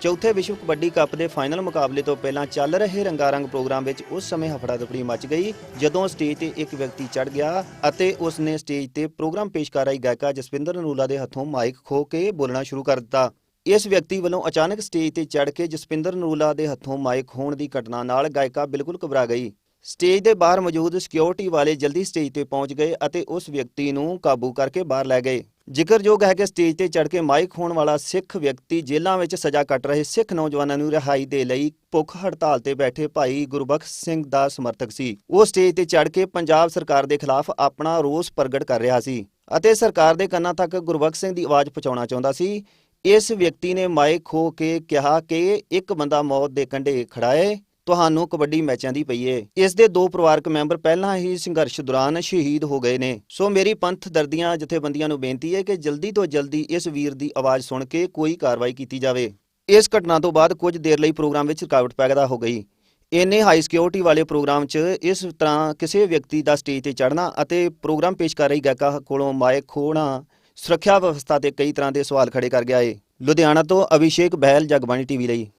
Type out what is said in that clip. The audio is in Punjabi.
ਚੌਥੇ ਵਿਸ਼ਵ ਕਬੱਡੀ ਕੱਪ ਦੇ ਫਾਈਨਲ ਮੁਕਾਬਲੇ ਤੋਂ ਪਹਿਲਾਂ ਚੱਲ ਰਹੇ ਰੰਗਾਰੰਗ ਪ੍ਰੋਗਰਾਮ ਵਿੱਚ ਉਸ ਸਮੇਂ ਹਫੜਾ ਦਫੜੀ ਮਚ ਗਈ, ਜਦੋਂ ਸਟੇਜ ਤੇ ਇੱਕ ਵਿਅਕਤੀ ਚੜ ਗਿਆ ਅਤੇ ਉਸ ਨੇ ਸਟੇਜ ਤੇ ਪ੍ਰੋਗਰਾਮ ਪੇਸ਼ ਕਰ ਰਹੀ ਗਾਇਕਾ ਜਸਵਿੰਦਰ ਨਰੂਲਾ ਦੇ ਹੱਥੋਂ ਮਾਈਕ ਖੋ ਕੇ ਬੋਲਣਾ ਸ਼ੁਰੂ ਕਰ ਦਿੱਤਾ। ਇਸ ਵਿਅਕਤੀ ਵੱਲੋਂ ਅਚਾਨਕ ਸਟੇਜ ਤੇ ਚੜ ਕੇ ਜਸਵਿੰਦਰ ਨਰੂਲਾ ਦੇ ਹੱਥੋਂ ਮਾਈਕ ਖੋਣ ਦੀ ਘਟਨਾ ਨਾਲ ਗਾਇਕਾ ਬਿਲਕੁਲ ਘਬਰਾ ਗਈ। ਸਟੇਜ ਦੇ ਬਾਹਰ ਮੌਜੂਦ ਸਿਕਿਉਰਿਟੀ ਵਾਲੇ ਜਲਦੀ ਸਟੇਜ ਤੇ ਪਹੁੰਚ ਗਏ ਅਤੇ ਉਸ ਵਿਅਕਤੀ ਨੂੰ ਕਾਬੂ ਕਰਕੇ ਬਾਹਰ ਲੈ ਗਏ। ਜ਼ਿਕਰਯੋਗ ਹੈ ਕਿ ਸਟੇਜ ਤੇ ਚੜ ਕੇ ਮਾਈਕ ਹੋਣ ਵਾਲਾ ਸਿੱਖ ਵਿਅਕਤੀ ਜੇਲ੍ਹਾਂ ਵਿੱਚ ਸਜ਼ਾ ਕੱਟ ਰਹੇ ਸਿੱਖ ਨੌਜਵਾਨਾਂ ਨੂੰ ਰਿਹਾਈ ਦੇ ਲਈ ਭੁੱਖ ਹੜਤਾਲ ਤੇ ਬੈਠੇ ਭਾਈ ਗੁਰਬਖਸ਼ ਸਿੰਘ ਦਾ ਸਮਰਥਕ ਸੀ। ਉਹ ਸਟੇਜ ਤੇ ਚੜ ਕੇ ਪੰਜਾਬ ਸਰਕਾਰ ਦੇ ਖਿਲਾਫ ਆਪਣਾ ਰੋਸ ਪ੍ਰਗਟ ਕਰ ਰਿਹਾ ਸੀ ਅਤੇ ਸਰਕਾਰ ਦੇ ਕੰਨਾਂ ਤੱਕ ਗੁਰਬਖਸ਼ ਸਿੰਘ ਦੀ ਆਵਾਜ਼ ਪਹੁੰਚਾਉਣਾ ਚਾਹੁੰਦਾ ਸੀ। ਇਸ ਵਿਅਕਤੀ ਨੇ ਮਾਈਕ ਖੋ ਕੇ ਕਿਹਾ ਕਿ ਇੱਕ ਬੰਦਾ ਮੌਤ ਦੇ ਕੰਢੇ ਖੜਾ ਏ। ਤੁਹਾਨੂੰ ਕਬੱਡੀ ਮੈਚਾਂ ਦੀ ਪਈ ਏ। ਇਸ ਦੇ ਦੋ ਪਰਿਵਾਰਕ ਮੈਂਬਰ ਪਹਿਲਾਂ ਹੀ ਸੰਘਰਸ਼ ਦੌਰਾਨ ਸ਼ਹੀਦ ਹੋ ਗਏ ਨੇ। ਸੋ ਮੇਰੀ ਪੰਥ ਦਰਦੀਆਂ ਜਥੇਬੰਦੀਆਂ ਨੂੰ ਬੇਨਤੀ ਹੈ ਕਿ ਜਲਦੀ ਤੋਂ ਜਲਦੀ ਇਸ ਵੀਰ ਦੀ ਆਵਾਜ਼ ਸੁਣ ਕੇ ਕੋਈ ਕਾਰਵਾਈ ਕੀਤੀ ਜਾਵੇ। ਇਸ ਘਟਨਾ ਤੋਂ ਬਾਅਦ ਕੁਝ ਦੇਰ ਲਈ ਪ੍ਰੋਗਰਾਮ ਵਿੱਚ ਰੁਕਾਵਟ ਪੈਦਾ ਹੋ ਗਈ। ਇੰਨੇ ਹਾਈ ਸਿਕਿਉਰਿਟੀ ਵਾਲੇ ਪ੍ਰੋਗਰਾਮ 'ਚ ਇਸ ਤਰ੍ਹਾਂ ਕਿਸੇ ਵਿਅਕਤੀ ਦਾ ਸਟੇਜ ਤੇ ਚੜ੍ਹਨਾ ਅਤੇ ਪ੍ਰੋਗਰਾਮ ਪੇਸ਼ ਕਰ ਰਹੀ ਗਾਇਕਾ ਕੋਲੋਂ ਮਾਇਕ ਖੋਣਾ ਸੁਰੱਖਿਆ ਵਿਵਸਥਾ ਤੇ ਕਈ ਤਰ੍ਹਾਂ ਦੇ ਸਵਾਲ ਖੜੇ ਕਰ ਗਿਆ ਏ। ਲੁਧਿਆਣਾ ਤੋਂ ਅਭਿਸ਼ੇਕ ਬਹਿਲ, ਜਗਬਾਣੀ ਟੀਵੀ ਲਈ।